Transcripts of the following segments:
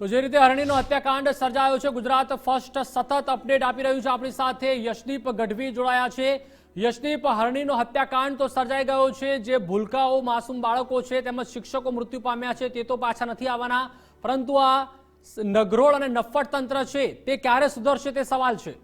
તો જે રીતે હરણીનો હત્યાકાંડ સર્જાયો છે, ગુજરાત ફર્સ્ટ સતત અપડેટ આપી રહ્યું છે. આપણી સાથે યશદીપ ગઢવી જોડાયા છે. યશદીપ, હરણીનો હત્યાકાંડ તો સર્જાઈ ગયો છે. જે ભૂલકાઓ માસૂમ બાળકો છે, તેમજ શિક્ષકો મૃત્યુ પામ્યા છે, તે તો પાછા નથી આવવાના. પરંતુ આ નગરોળ અને નફ્ફટ તંત્ર છે, તે ક્યારે સુધરશે તે સવાલ છે.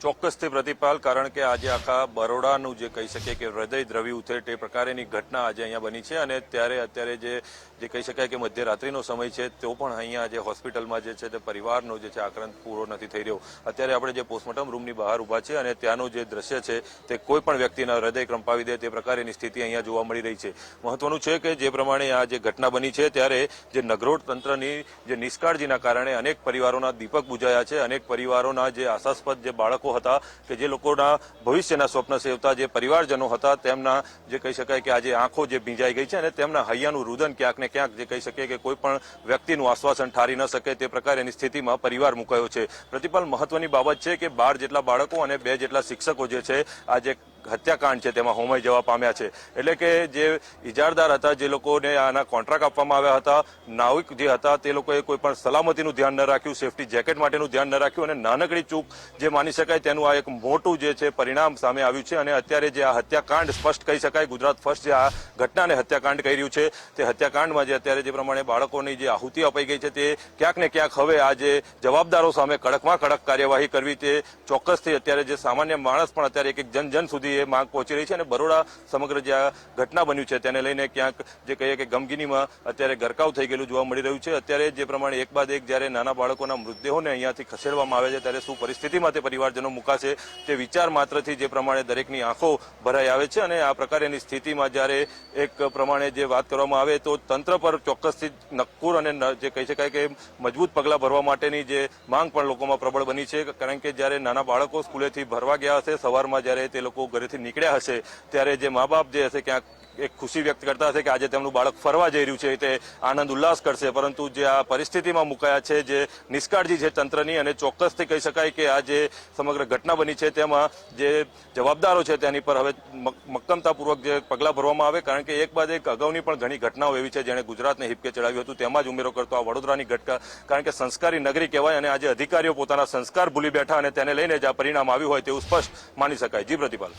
ચોક્કસથી પ્રતિપાલ, કારણ કે આજે આખા બરોડાનું જે કહી શકીએ કે હૃદય દ્રવી ઉતરે તે પ્રકારેની ઘટના આજે અહીંયા બની છે અને ત્યારે અત્યારે જે જે કહી શકાય કે મધ્યરાત્રિનો સમય છે, તો પણ અહીંયા જે હોસ્પિટલમાં જે છે તે પરિવારનો જે છે આક્રંત પૂરો નથી થઈ રહ્યો. અત્યારે આપણે જે પોસ્ટમોર્ટમ રૂમની બહાર ઊભા છે અને ત્યાંનું જે દ્રશ્ય છે તે કોઈ પણ વ્યક્તિના હૃદય કંપાવી દે તે પ્રકારેની સ્થિતિ અહીંયા જોવા મળી રહી છે. મહત્વનું છે કે જે પ્રમાણે આ જે ઘટના બની છે ત્યારે જે નગરોડ તંત્રની જે નિષ્કાળજીના કારણે અનેક પરિવારોના દીપક બુજાયા છે, અનેક પરિવારોના જે આશાસ્પદ જે બાળકો હતા કે જે લોકોના ભવિષ્યના સ્વપ્ન સેવતા જે પરિવારજનો હતા, તેમના જે કહી શકાય કે આજે આંખો જે ભીંજાઈ ગઈ છે અને તેમના હૈયાનું રુદન ક્યાંક ને ક્યાંક જે કહી શકીએ કે કોઈ પણ વ્યક્તિનું આશ્વાસન ઠારી ન શકે તે પ્રકારેની સ્થિતિમાં પરિવાર મુકાયો છે. પ્રતિપાલ મહત્વની બાબત છે કે બાર જેટલા બાળકો અને બે જેટલા શિક્ષકો જે છે, આજે હત્યાકાંડ છે, તેમાં હોમાઈ જવા પામ્યા છે. એટલે કે જે ઇજારદાર હતા, જે લોકોને આના કોન્ટ્રાક્ટ આપવામાં આવ્યા હતા, નાવિક જે હતા, તે લોકોએ કોઈ પણ સલામતીનું ધ્યાન ન રાખ્યું, સેફટી જેકેટ માટેનું ધ્યાન ન રાખ્યું અને નાનકડી ચૂક જે માની શકાય તેનું આ એક મોટું જે છે પરિણામ સામે આવ્યું છે અને અત્યારે જે આ હત્યાકાંડ સ્પષ્ટ કહી શકાય, ગુજરાત ફર્સ્ટ જે આ ઘટનાને હત્યાકાંડ કહી રહ્યું છે, તે હત્યાકાંડમાં જે અત્યારે જે પ્રમાણે બાળકોની જે આહુતિ અપાઈ ગઈ છે, તે ક્યાંક ને ક્યાંક હવે આ જે જવાબદારો સામે કડકમાં કડક કાર્યવાહી કરવી, તે ચોક્કસથી અત્યારે જે સામાન્ય માણસ પણ અત્યારે એક એક જન જન સુધી માંગ પહોંચી રહી છે અને બરોડા સમગ્ર જે આ ઘટના બન્યું છે તેને લઈને ક્યાંક જે કહીએ કે ગમગીનીમાં અત્યારે ગરકાવ થઈ ગયેલું જોવા મળી રહ્યું છે. અત્યારે જે પ્રમાણે એક બાદ એક જ્યારે નાના બાળકોના મૃતદેહોને અહીંયાથી ખસેડવામાં આવે છે ત્યારે શું પરિસ્થિતિમાં તે પરિવારજનો મુકાશે તે વિચાર માત્રથી જે પ્રમાણે દરેકની આંખો ભરાઈ આવે છે અને આ પ્રકારેની સ્થિતિમાં જ્યારે એક પ્રમાણે જે વાત કરવામાં આવે તો તંત્ર પર ચોક્કસથી નક્કુર અને જે કહી શકાય કે મજબૂત પગલાં ભરવા માટેની જે માંગ પણ લોકોમાં પ્રબળ બની છે. કારણ કે જ્યારે નાના બાળકો સ્કૂલેથી ભરવા ગયા હશે, સવારમાં જ્યારે તે લોકો ઘરેથી નીકળ્યા હશે ત્યારે જે મા બાપ જે હશે ક્યાંક એક ખુશી વ્યક્ત કરતા હશે કે આજે તેમનું બાળક ફરવા જઈ રહ્યું છે તે આનંદ ઉલ્લાસ કરશે. પરંતુ જે આ પરિસ્થિતિમાં મુકાયા છે, જે નિષ્કાળજી છે તંત્રની અને ચોક્કસથી કહી શકાય કે આ જે સમગ્ર ઘટના બની છે, તેમાં જે જવાબદારો છે તેની પર હવે મક- મક્કમતાપૂર્વક જે પગલાં ભરવામાં આવે. કારણ કે એક બાદ એક અગાઉની પણ ઘણી ઘટનાઓ એવી છે, જેણે ગુજરાતને હિપકે ચડાવ્યું હતું. તેમાં જ ઉમેરો કરતો આ વડોદરાની ઘટના કારણ કે સંસ્કારી નગરી કહેવાય અને આજે અધિકારીઓ પોતાના સંસ્કાર ભૂલી બેઠા અને તેને લઈને જ આ પરિણામ આવ્યું હોય તેવું સ્પષ્ટ માની શકાય. જી પ્રતિપાલ.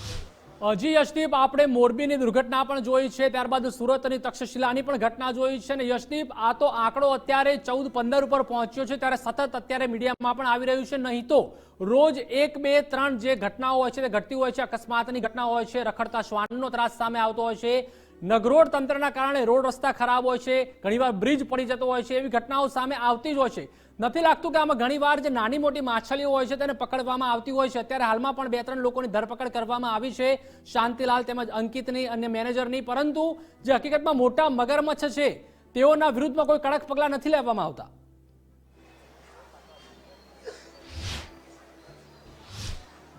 હજી યશદીપ આપણે મોરબીની દુર્ઘટના પણ જોઈ છે, ત્યારબાદ સુરતની તક્ષશિલાની પણ ઘટના જોઈ છે અને યશદીપ આ તો આંકડો અત્યારે ચૌદ પંદર ઉપર પહોંચ્યો છે, ત્યારે સતત અત્યારે મીડિયામાં પણ આવી રહ્યું છે, નહીં તો રોજ એક, બે, ત્રણ જે ઘટનાઓ હોય છે, તે ઘટતી હોય છે, અકસ્માતની ઘટના હોય છે, રખડતા શ્વાનનો ત્રાસ સામે આવતો હોય છે નગરોડ તંત્રના કારણે રોડ રસ્તા ખરાબ હોય છે, ઘણીવાર બ્રિજ પડી જતો હોય છે, એવી ઘટનાઓ સામે આવતી જ હોય છે. નથી લાગતું કે આમાં ઘણીવાર જે નાની મોટી માછલીઓ હોય છે તેને પકડવામાં આવતી હોય છે. અત્યારે હાલમાં પણ બે ત્રણ લોકોની ધરપકડ કરવામાં આવી છે. શાંતિલાલ તેમજ અંકિતની અને મેનેજરની. પરંતુ જે હકીકતમાં મોટા મગરમચ્છ છે, તેઓના વિરુદ્ધમાં કોઈ કડક પગલાં નથી લેવામાં આવતા.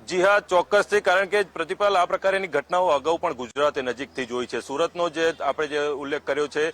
જી હા, ચોક્કસથી, કારણ કે પ્રતિપાલ આ પ્રકારની ઘટનાઓ અગાઉ પણ ગુજરાતે નજીકથી જોઈ છે. સુરતનો જે આપણે જે ઉલ્લેખ કર્યો છે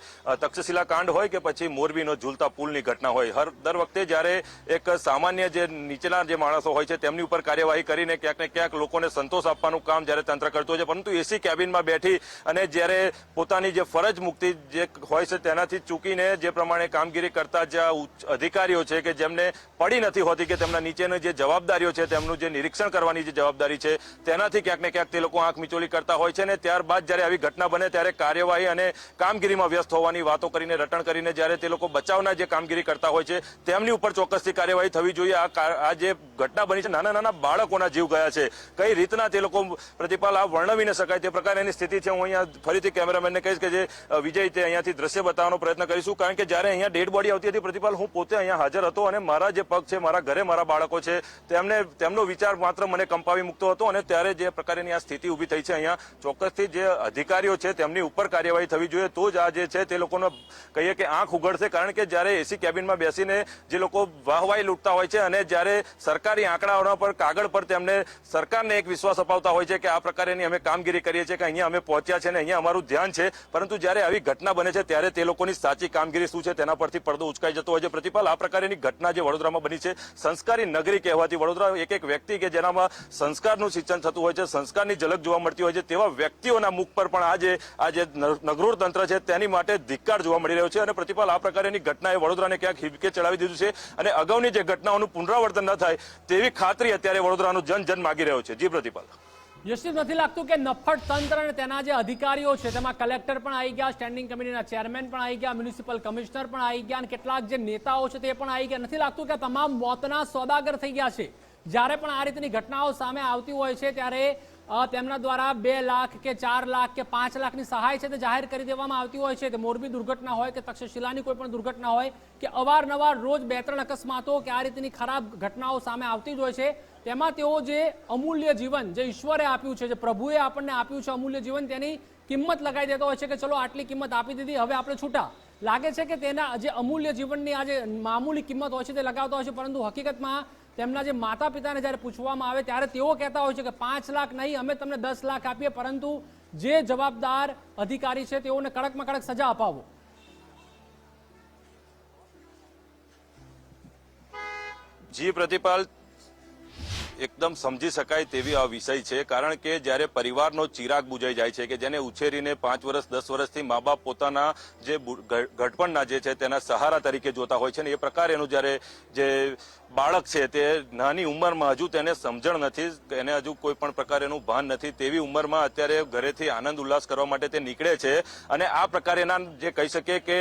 તક્ષશિલા કાંડ હોય કે પછી મોરબીનો ઝૂલતા પુલની ઘટના હોય, હર, દર વખતે જ્યારે એક સામાન્ય જે નીચેના જે માણસો હોય છે, તેમની ઉપર કાર્યવાહી કરીને ક્યાંક ને ક્યાંક લોકોને સંતોષ આપવાનું કામ જ્યારે તંત્ર કરતું હોય છે. પરંતુ એસી કેબિનમાં બેઠી અને જ્યારે પોતાની જે ફરજ મુક્તિ જે હોય છે, તેનાથી ચૂકીને જે પ્રમાણે કામગીરી કરતા જે અધિકારીઓ છે કે જેમને પડી નથી હોતી કે તેમના નીચેની જે જવાબદારીઓ છે, તેમનું જે નિરીક્ષણ કરવાની જે જવાબદારી છે. તેનાથી ક્યાંક ને ક્યાંક તે લોકો આંખ મિચોલી કરતા હોય છે ને ત્યારબાદ જ્યારે આવી ઘટના બને ત્યારે કાર્યવાહી અને કામગીરીમાં વ્યસ્ત હોવાની વાતો કરીને, રટણ કરીને જ્યારે તે લોકો બચાવના જે કામગીરી કરતા હોય છે, તેમની ઉપર ચોક્કસથી કાર્યવાહી થવી જોઈએ. આ જે ઘટના બની છે, નાના નાના બાળકોના જીવ ગયા છે. કઈ રીતના તે લોકો પ્રતિપાલ, આ વર્ણવી ન શકાય તે પ્રકારની સ્થિતિ છે, હું અહીંયા ફરીથી કેમેરામેનને કહીશ કે જે વિજય તે અહીંયાથી દ્રશ્ય બતાવવાનો પ્રયત્ન કરીશું. કારણ કે જ્યારે અહીંયા ડેડ બોડી આવતી હતી, પ્રતિપાલ, હું પોતે અહીંયા હાજર હતો અને મારા જે પગ છે, મારા ઘરે મારા બાળકો છે, તેમને, તેમનો વિચાર માત્ર મને કંપાવી મૂકતો હતો અને ત્યારે જે પ્રકારની આ સ્થિતિ ઊભી થઈ છે અહીંયા, ચોક્કસથી જે અધિકારીઓ છે તેમની ઉપર કાર્યવાહી થવી જોઈએ. તો જ આ જે છે તે લોકોનો કહીએ કે આંખ ઉઘડશે, કારણ કે જ્યારે એસી કેબિનમાં બેસીને જે લોકો વાહવાઈ લૂંટતા હોય છે અને જ્યારે સરકારી આંકડાઓના પર કાગળ પર તેમને સરકારને એક વિશ્વાસ અપાવતા હોય છે કે આ પ્રકારની અમે કામગીરી કરીએ છીએ, કે અહીંયા અમે પહોંચ્યા છે અને અહીંયા અમારું ધ્યાન છે. પરંતુ જ્યારે આવી ઘટના બને છે, ત્યારે તે લોકોની સાચી કામગીરી શું છે તેના પરથી પડદો ઉચકાઈ જતો હોય છે. પ્રતિપાલ, આ પ્રકારની ઘટના જે વડોદરામાં બની છે, સંસ્કારી નગરી કહેવાતી વડોદરા એક એક વ્યક્તિ કે જેનામાં સંસ્કારનું સિંચન થતું હોય છે, સંસ્કારની ઝલક જોવા મળતી હોય છે, તેવા વ્યક્તિઓના મુખ પર પણ આજે આ જે નગરોળ તંત્ર છે, તેની માટે ધિક્કાર જોવા મળી રહ્યો છે અને પ્રતિપાલ આ પ્રકારની ઘટનાએ વડોદરાને ક્યાંક હિબકે ચડાવી દીધું છે અને અગાઉની જે ઘટનાઓનું પુનરાવર્તન ન થાય તેવી ખાતરી અત્યારે વડોદરાનું જન જન માગી રહ્યો છે. જી પ્રતિપાલ. યશિત નથી લાગતું કે નફટ તંત્ર અને તેના જે અધિકારીઓ છે, તેમાં કલેક્ટર પણ આવી ગયા, સ્ટેન્ડિંગ કમિટીના ચેરમેન પણ આવી ગયા, મ્યુનિસિપલ કમિશનર પણ આવી ગયા અને કેટલાક જે નેતાઓ છે તે પણ આવી ગયા. નથી લાગતું કે તમામ મોતના સોદાગર થઈ ગયા છે. જ્યારે પણ આ રીતની ઘટનાઓ સામે આવતી હોય છે, ત્યારે તેમના દ્વારા બે લાખ કે ચાર લાખ કે પાંચ લાખની સહાય છે તે જાહેર કરી દેવામાં આવતી હોય છે તે મોરબી દુર્ઘટના હોય કે તક્ષશિલાની કોઈ પણ દુર્ઘટના હોય કે અવારનવાર રોજ બે ત્રણ અકસ્માતો કે આ રીતની ખરાબ ઘટનાઓ સામે આવતી જ હોય છે, તેમાં તેઓ જે અમૂલ્ય જીવન જે ઈશ્વરે આપ્યું છે, જે પ્રભુએ આપણને આપ્યું છે અમૂલ્ય જીવન, તેની કિંમત લગાવી દેતો હોય છે કે ચલો આટલી કિંમત આપી દીધી, હવે આપણે છૂટા. લાગે છે કે તેના જે અમૂલ્ય જીવનની આ જે મામૂલી કિંમત હોય છે તે લગાવતા હોય છે, પરંતુ હકીકતમાં તેમના જે માતા પિતાને જ્યારે પૂછવામાં આવે ત્યારે તેઓ કહેતા હોય છે કે પાંચ લાખ નહીં, અમે તમને દસ લાખ આપીએ, પરંતુ જે જવાબદાર અધિકારી છે તેઓને કડકમાં કડક સજા અપાવો. જી, પ્રતિપાલ એકદમ સમજી શકાય તેવી આ વિષય છે. કારણ કે જ્યારે પરિવારનો ચિરાગ બુજાઈ જાય છે કે જેને ઉછેરીને પાંચ વર્ષ, દસ વર્ષથી મા બાપ પોતાના જે ઘટપણના જે છે તેના સહારા તરીકે જોતા હોય છે ને એ પ્રકાર એનું જ્યારે જે બાળક છે તે નાની ઉંમરમાં હજુ તેને સમજણ નથી, એને હજુ કોઈ પણ પ્રકારેનું ભાન નથી, તેવી ઉંમરમાં અત્યારે ઘરેથી આનંદ ઉલ્લાસ કરવા માટે તે નીકળે છે. અને આ પ્રકારેના જે કહી શકીએ કે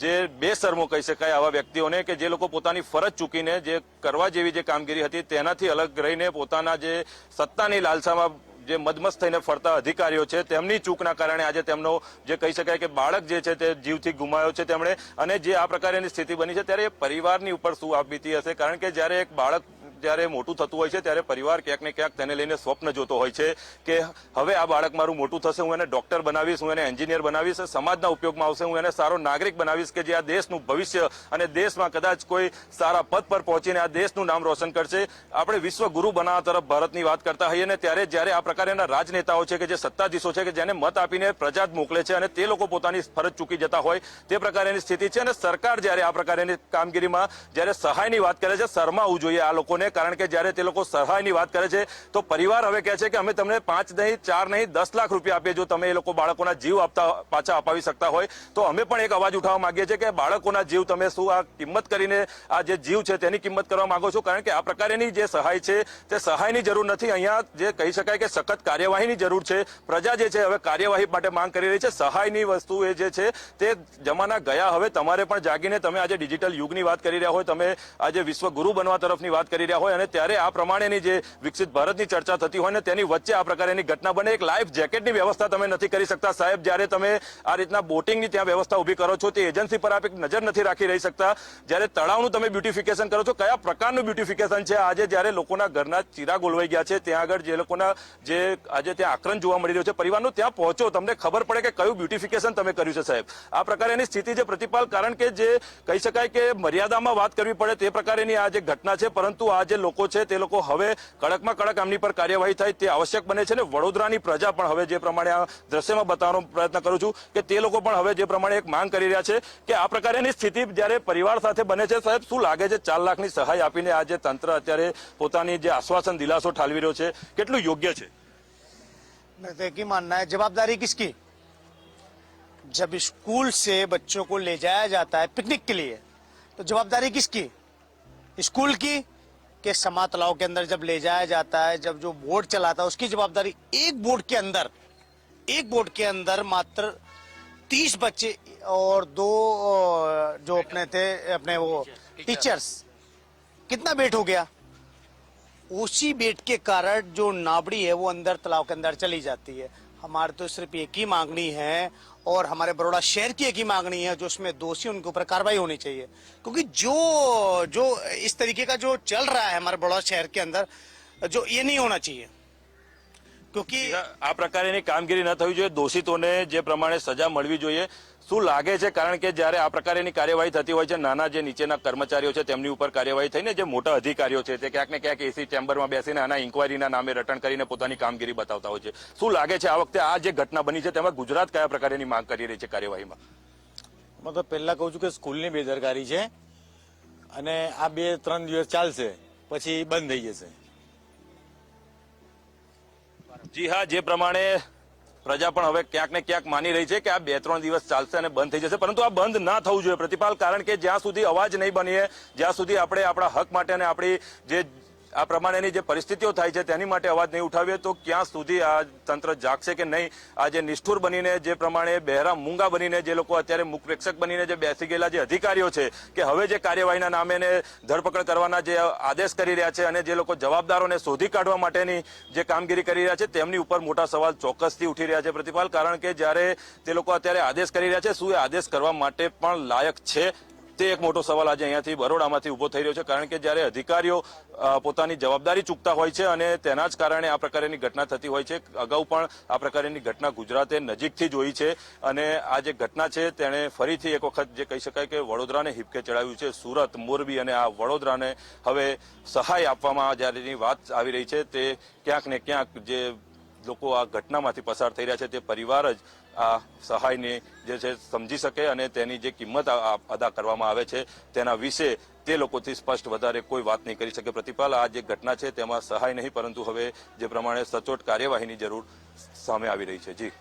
જે બેશરમો કહી શકાય આવા વ્યક્તિઓને કે જે લોકો પોતાની ફરજ ચૂકીને જે કરવા જેવી જે કામગીરી હતી તેનાથી અલગ રહીને પોતાના જે સત્તાની લાલસામાં જે મદમસ્ત થઈને ફરતા અધિકારીઓ છે, તેમની ચૂકના કારણે આજે તેમનો જે કહી શકાય કે બાળક જે છે તે જીવથી ગુમાયો છે તેમણે. અને જે આ પ્રકારની સ્થિતિ બની છે, ત્યારે એ પરિવારની ઉપર શું આપબીતી હશે? કારણ કે જ્યારે એક બાળક જ્યારે મોટું થતું હોય છે, ત્યારે પરિવાર ક્યાંક ને ક્યાંક તેને લઈને સ્વપ્ન જોતો હોય છે કે હવે આ બાળક મારું મોટું થશે, હું એને ડોક્ટર બનાવીશ, હું એને એન્જિનિયર બનાવીશ, સમાજના ઉપયોગમાં આવશે, હું એને સારો નાગરિક બનાવીશ કે જે આ દેશનું ભવિષ્ય અને દેશમાં કદાચ કોઈ સારા પદ પર પહોંચીને આ દેશનું નામ રોશન કરશે. આપણે વિશ્વ ગુરુ બનાવવા તરફ ભારતની વાત કરતા હોઈએ ને ત્યારે જ્યારે આ પ્રકારના રાજનેતાઓ છે કે જે સત્તાધીશો છે કે જેને મત આપીને પ્રજા જ મોકલે છે અને તે લોકો પોતાની ફરજ ચૂકી જતા હોય, તે પ્રકારની સ્થિતિ છે અને સરકાર જ્યારે આ પ્રકારની કામગીરીમાં જ્યારે સહાયની વાત કરે છે શરમાવું જોઈએ આ લોકોને કારણ કે જ્યારે તે લોકો સહાયની વાત કરે છે, તો પરિવાર હવે કહે છે કે અમે તમને પાંચ નહીં, ચાર નહીં, દસ લાખ રૂપિયા આપીએ જો તમે એ લોકો બાળકોના જીવ આપતા, પાછા અપાવી શકતા હોય, તો અમે પણ એક અવાજ ઉઠાવવા માંગીએ છીએ કે બાળકોના જીવ તમે શું આ કિંમત કરીને આ જે જીવ છે તેની કિંમત કરવા માંગો છો? કારણ કે આ પ્રકારની જે સહાય છે, તે સહાયની જરૂર નથી. અહીંયા જે કહી શકાય કે સખત કાર્યવાહીની જરૂર છે. પ્રજા જે છે, હવે કાર્યવાહી માટે માંગ કરી રહી છે. સહાયની વસ્તુ એ જે છે, તે જમાના ગયા. હવે તમારે પણ જાગીને તમે આજે ડિજિટલ યુગની વાત કરી રહ્યા હોય, તમે આજે વિશ્વ ગુરુ બનવા તરફની વાત કરી રહ્યા હોય અને ત્યારે આ પ્રમાણેની જે વિકસિત ભારતની ચર્ચા થતી હોય ને તેની વચ્ચે આ પ્રકારની ઘટના બને. એક લાઈફ જેકેટની વ્યવસ્થા તમે નથી કરી શકતા. સાહેબ, જ્યારે તમે આ રીતના બોટિંગની ત્યાં વ્યવસ્થા ઊભી કરો છો, તે એજન્સી પર આપ એક નજર નથી રાખી રહી શકતા. જ્યારે તળાવનું તમે બ્યુટિફિકેશન કરો છો, કયા પ્રકારનું બ્યુટિફિકેશન છે? આજે જ્યારે લોકોના ઘરના ચીરા ગોલવાઈ ગયા છે, ત્યાં આગળ જે લોકોના જે આજે ત્યાં આક્રંદ જોવા મળી રહ્યો છે, પરિવારનું ત્યાં પહોંચો. તમને ખબર પડે કે કયું બ્યુટિફિકેશન તમે કર્યું છે, સાહેબ? આ પ્રકારની સ્થિતિ છે પ્રતિપાલ, કારણ કે જે કહી શકાય કે મર્યાદામાં વાત કરવી પડે તે પ્રકારની આ જે ઘટના છે, પરંતુ આ જે લોકો છે તે લોકો હવે કડકમાં કડક આમની પર કાર્યવાહી થાય તે આવશ્યક બને છે ને વડોદરાની પ્રજા પણ હવે જે પ્રમાણે આ દ્રશ્યમાં બતાવવાનો પ્રયત્ન કરું છું કે તે લોકો પણ હવે જે પ્રમાણે એક માંગ કરી રહ્યા છે કે આ પ્રકારની સ્થિતિ જ્યારે પરિવાર સાથે બને છે સાહેબ શું લાગે છે ચાર લાખની સહાય આપીને આ જે તંત્ર અત્યારે પોતાની જે આશ્વાસન દિલાસો ઠાલવી રહ્યો છે કેટલું યોગ્ય છે मैं तो एक ही मानना है जवाबदारी किसकी जब स्कूल से बच्चों को ले जाया जाता है पिकनिक के लिए तो जवाबदारी किसकी स्कूल की के समा तालाब के अंदर जब ले जाया जाता है, जब जो बोट चलाता है, उसकी जवाबदारी एक बोट के अंदर, एक बोट के अंदर मात्र तीस बच्चे और दो जो अपने थे, अपने वो टीचर्स। कितना बेट हो गया? उसी बेट के कारण जो नाबड़ी है, वो अंदर तालाब के अंदर चली जाती है। हमारे तो सिर्फ़ एक ही मांगनी है और हमारे बड़ौदा शहर की एक ही मांगनी है, जो उसमें दोषी उनके ऊपर कार्रवाई होनी चाहिए। क्योंकि जो जो इस तरीके का जो चल रहा है हमारे बड़ौदा शहर के अंदर, जो ये नहीं होना चाहिए। ક્યોંકિ આ પ્રકારની કામગીરી ન થવી જોઈએ દોષિતોને જે પ્રમાણે સજા મળવી જોઈએ શું લાગે છે? કારણ કે જ્યારે આ પ્રકારની કાર્યવાહી થતી હોય છે નાના જે નીચેના કર્મચારીઓ છે તેમની ઉપર કાર્યવાહી થઈને જે મોટા અધિકારીઓ છે તે ક્યાંક ને ક્યાંક એસી ચેમ્બરમાં બેસીને આના ઇન્કવાયરીના નામે રટણ કરીને પોતાની કામગીરી બતાવતા હોય છે. શું લાગે છે આ વખતે આ જે ઘટના બની છે તેમાં ગુજરાત કયા પ્રકારની માંગ કરી રહી છે કાર્યવાહીમાં? મતલબ પહેલા કહું છું કે સ્કૂલની બેદરકારી છે અને આ બે ત્રણ દિવસ ચાલશે પછી બંધ થઈ જશે. જી હા, જે પ્રમાણે પ્રજા પણ હવે ક્યાંક ને ક્યાંક માની રહી છે કે આ બે ત્રણ દિવસ ચાલશે અને બંધ થઈ જશે. પરંતુ આ બંધ ના થવું જોઈએ. પ્રતિપાલ, કારણ કે જ્યાં સુધી અવાજ નહીં બનીએ, જ્યાં સુધી આપણે આપણા હક માટે અને આપણી જે આ પ્રમાણેની જે પરિસ્થિતિઓ થાય છે તેની માટે અવાજ નહીં ઉઠાવીએ તો ક્યાં સુધી આ તંત્ર જાગશે કે નહીં? આ જે નિષ્ઠુર બનીને જે પ્રમાણે બહેરા મૂંગા બનીને જે લોકો અત્યારે મુખ પ્રેક્ષક બનીને જે બેસી ગયેલા જે અધિકારીઓ છે કે હવે જે કાર્યવાહીના નામે ધરપકડ કરવાના જે આદેશ કરી રહ્યા છે અને જે લોકો જવાબદારોને શોધી કાઢવા માટેની જે કામગીરી કરી રહ્યા છે તેમની ઉપર મોટા સવાલ ચોક્કસથી ઉઠી રહ્યા છે, પ્રતિપાલ, કારણ કે જ્યારે તે લોકો અત્યારે આદેશ કરી રહ્યા છે, શું એ આદેશ કરવા માટે પણ લાયક છે? તે એક મોટો સવાલ આજે અહીંયાથી બરોડામાંથી ઊભો થઈ રહ્યો છે, કારણ કે જ્યારે અધિકારીઓ પોતાની જવાબદારી ચૂકતા હોય છે અને તેના જ કારણે આ પ્રકારની ઘટના થતી હોય છે, અગાઉ પણ આ પ્રકારની ઘટના ગુજરાતે નજીકથી જોઈ છે અને આ જે ઘટના છે તેણે ફરીથી એક વખત જે કહી શકાય કે વડોદરાને હિપકે ચડાવ્યું છે, સુરત, મોરબી અને આ વડોદરાને હવે સહાય આપવામાં જ્યારેની વાત આવી રહી છે, તે ક્યાંક ને ક્યાંક જે લોકો આ ઘટનામાંથી પસાર થઈ રહ્યા છે, તે પરિવાર જ આ સહાયને જે છે સમજી શકે અને તેની જે કિંમત અદા કરવામાં આવે છે, તેના વિશે તે લોકોથી સ્પષ્ટ વધારે કોઈ વાત નહીં કરી શકે. પ્રતિપાલ, આ જે ઘટના છે તેમાં સહાય નહીં, પરંતુ હવે જે પ્રમાણે સચોટ કાર્યવાહીની જરૂર સામે આવી રહી છે. જી.